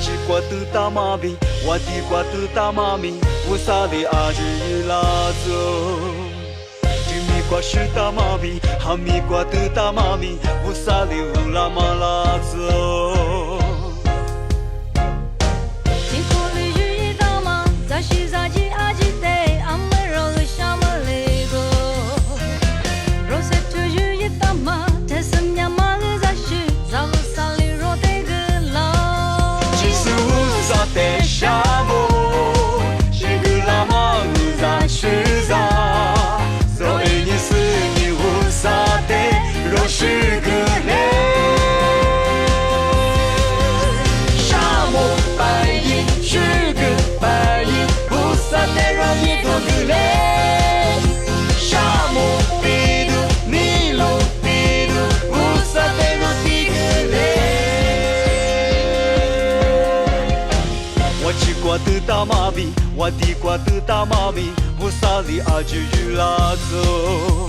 只瓜都大妈咪，我的瓜都大妈咪，我啥的阿日一拉走。这米瓜是大妈咪，哈密瓜都大妈咪，我啥的乌拉嘛拉走。我的大妈咪我的瓜的大妈咪我萨里阿杰去拉走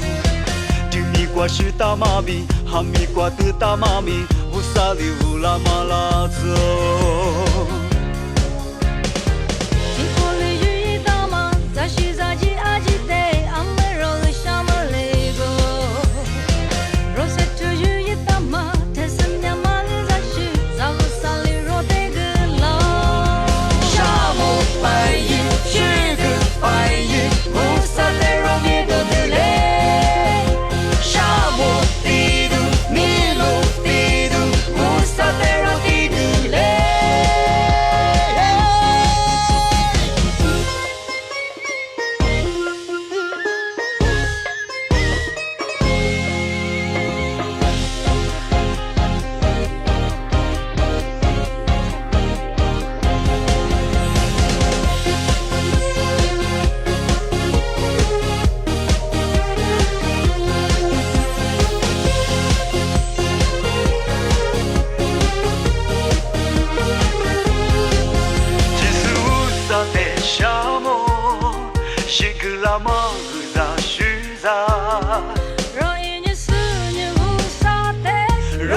鸡米瓜是大妈咪哈密瓜的大妈咪我萨里乌拉马拉走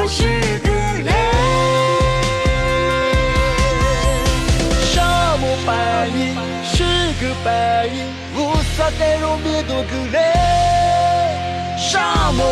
是个泪，沙漠白夜是个白夜，乌沙带路别多个累，沙漠。